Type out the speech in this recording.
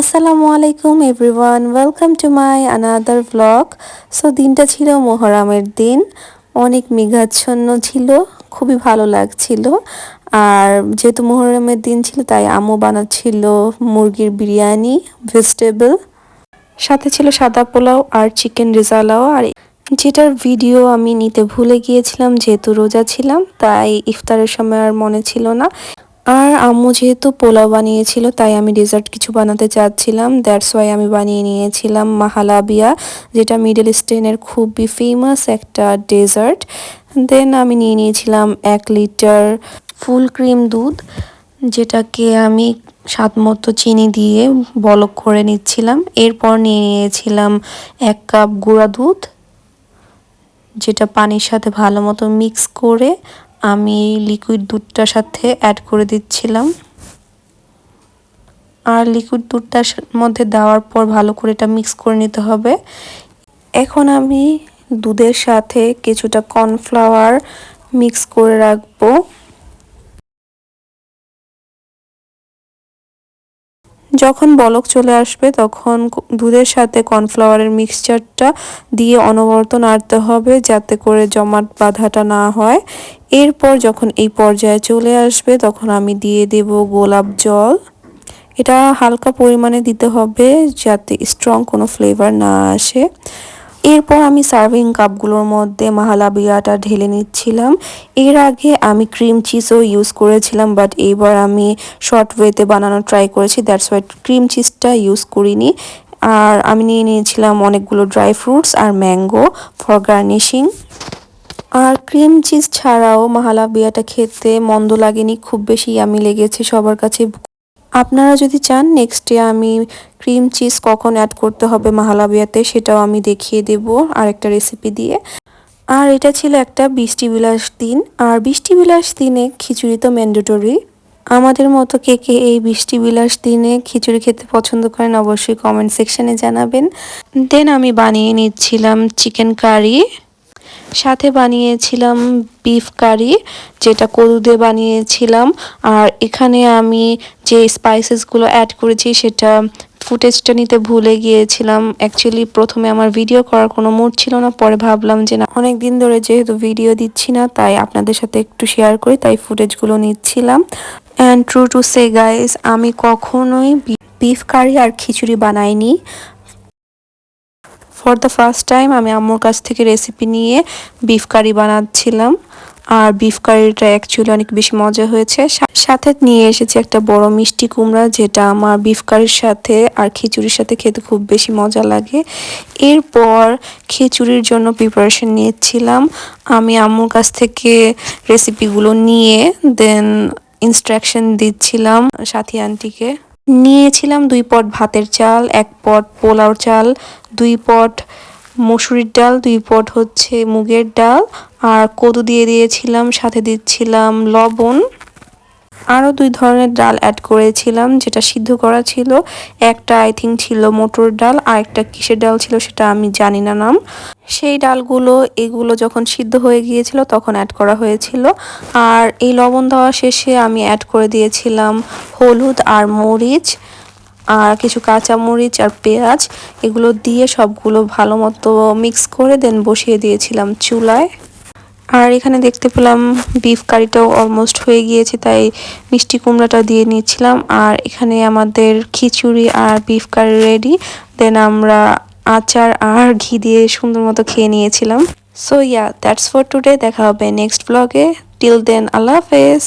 আসসালামু আলাইকুম everyone welcome to my another blog so দিনটা ছিল মোহরামের দিন। অনেক মেঘাচ্ছন্ন ছিল, খুবই ভালো লাগছিল। আর যেহেতু মোহরমের দিন ছিল, তাই আমও বানাচ্ছিল মুরগির বিরিয়ানি ভেজিটেবল সাথে ছিল সাদা পোলাও আর চিকেন রেজালাও আর যেটার ভিডিও আমি নিতে ভুলে গিয়েছিলাম, যেহেতু রোজা ছিলাম, তাই ইফতারের সময় আর মনে ছিল না। আর আম্মু যেহেতু পোলাও বানিয়েছিল, তাই আমি ডেজার্ট কিছু বানাতে চাচ্ছিলাম। দ্যাটস ওয়াই আমি বানিয়ে নিয়েছিলাম মাহালাবিয়া, যেটা মিডল ইস্টেনের খুবই ফেমাস একটা ডেজার্ট দেন আমি নিয়ে নিয়েছিলাম এক লিটার ফুল ক্রিম দুধ, যেটাকে আমি স্বাদ মতো চিনি দিয়ে বলক করে নিচ্ছিলাম। এরপর নিয়ে নিয়েছিলাম এক কাপ গুঁড়া দুধ, যেটা পানির সাথে ভালো মতো মিক্স করে আমি লিকুইড দুধটার সাথে অ্যাড করে দিচ্ছিলাম। আর লিকুইড দুধটার মধ্যে দেওয়ার পর ভালো করে এটা মিক্স করে নিতে হবে। এখন আমি দুধের সাথে কিছুটা কর্নফ্লাওয়ার মিক্স করে রাখব। যখন বলক চলে আসবে, তখন দুধের সাথে কর্নফ্লাওয়ারের মিক্সচারটা দিয়ে অনবরত নাড়তে হবে যাতে করে জমাট বাধাটা না হয়। এরপর যখন এই পর্যায়ে চলে আসবে, তখন আমি দিয়ে দেব গোলাপ জল। এটা হালকা পরিমাণে দিতে হবে যাতে স্ট্রং কোনো ফ্লেভার না আসে। এরপর আমি সার্ভিং কাপগুলোর মধ্যে মাহালাবিয়াটা ঢেলে নিচ্ছিলাম। এর আগে আমি ক্রিম চিজও ইউজ করেছিলাম বাট এইবার আমি শর্ট ওয়েতে বানানো ট্রাই করেছি দ্যাটস ওয়াই ক্রিম চিজটা ইউজ করিনি। আর আমি নিয়ে নিয়েছিলাম অনেকগুলো ড্রাই ফ্রুটস আর ম্যাঙ্গো ফর গার্নিশিং আর ক্রিম চিজ ছাড়াও মাহালাবিয়াটা খেতে মন্দ লাগেনি, খুব বেশি আমি লেগেছে সবার কাছে। আপনারা যদি চান নেক্সট ডে আমি ক্রিম চিজ কখন অ্যাড করতে হবে মাহালাবিয়াতে, সেটাও আমি দেখিয়ে দেব আরেকটা রেসিপি দিয়ে। আর এটা ছিল একটা বৃষ্টি বিলাস দিন। আর বৃষ্টি বিলাস দিনে খিচুড়ি তো ম্যান্ডেটরি আমাদের মতো কে কে এই বৃষ্টি বিলাস দিনে খিচুড়ি খেতে পছন্দ করেন, অবশ্যই কমেন্ট সেকশনে জানাবেন। দেন আমি বানিয়ে নিচ্ছিলাম চিকেন কারি সাথে বানিয়েছিলাম বিফ কারি যেটা কদু দিয়ে বানিয়েছিলাম। আর এখানে আমি যে স্পাইসেসগুলো অ্যাড করেছি, সেটা ফুটেজটা নিতে ভুলে গিয়েছিলাম। অ্যাকচুয়ালি প্রথমে আমার ভিডিও করার কোনো মুড ছিল না, পরে ভাবলাম যে না অনেক দিন ধরে যেহেতু ভিডিও দিচ্ছি না, তাই আপনাদের সাথে একটু শেয়ার করি, তাই ফুটেজগুলো নিচ্ছিলাম। And true to say guys আমি কখনোই বিফ কারি আর খিচুড়ি বানাইনি। ফর দ্য ফার্স্ট টাইম আমি আম্মুর কাছ থেকে রেসিপি নিয়ে বিফ কারি বানাচ্ছিলাম। আর বিফ কারিটা অ্যাকচুয়ালি অনেক বেশি মজা হয়েছে। সাথে নিয়ে এসেছি একটা বড় মিষ্টি কুমড়া, যেটা আমার বিফ কারির সাথে আর খিচুড়ির সাথে খেতে খুব বেশি মজা লাগে। এরপর খিচুড়ির জন্য প্রিপারেশন নিয়েছিলাম। আমি আম্মুর কাছ থেকে রেসিপিগুলো নিয়ে দেন ইনস্ট্রাকশন দিচ্ছিলাম সাথী আন্টিকে নিয়েছিলাম দুই পট ভাতের চাল, এক পট পোলাও চাল, দুই পট মসুরির ডাল, দুই পট হচ্ছে মুগের ডাল, আর কদু দিয়ে দিয়েছিলাম, সাথে দিচ্ছিলাম লবণ। আরও দুই ধরনের ডাল অ্যাড করেছিলাম, যেটা সিদ্ধ করা ছিল। একটা আই থিঙ্ক ছিল মোটর ডাল, আর একটা কিসের ডাল ছিল সেটা আমি জানি না নাম। সেই ডালগুলো, এগুলো যখন সিদ্ধ হয়ে গিয়েছিল তখন অ্যাড করা হয়েছিল। আর এই লবণ দেওয়া শেষে আমি অ্যাড করে দিয়েছিলাম হলুদ আর মরিচ, আর কিছু কাঁচা মরিচ আর পেঁয়াজ। এগুলো দিয়ে সবগুলো ভালো মতো মিক্স করে দেন বসিয়ে দিয়েছিলাম চুলায়। আর এখানে দেখতে পেলাম বিফ কারিটাও অলমোস্ট হয়ে গিয়েছে, তাই মিষ্টি কুমড়াটা দিয়ে নিয়েছিলাম আর এখানে আমাদের খিচুড়ি আর বিফ কারি রেডি দেন আমরা আচার আর ঘি দিয়ে সুন্দর মতো খেয়ে নিয়েছিলাম। So ya that's for today দেখা হবে নেক্সট ব্লগে টিল দেন আল্লাহ হাফেজ।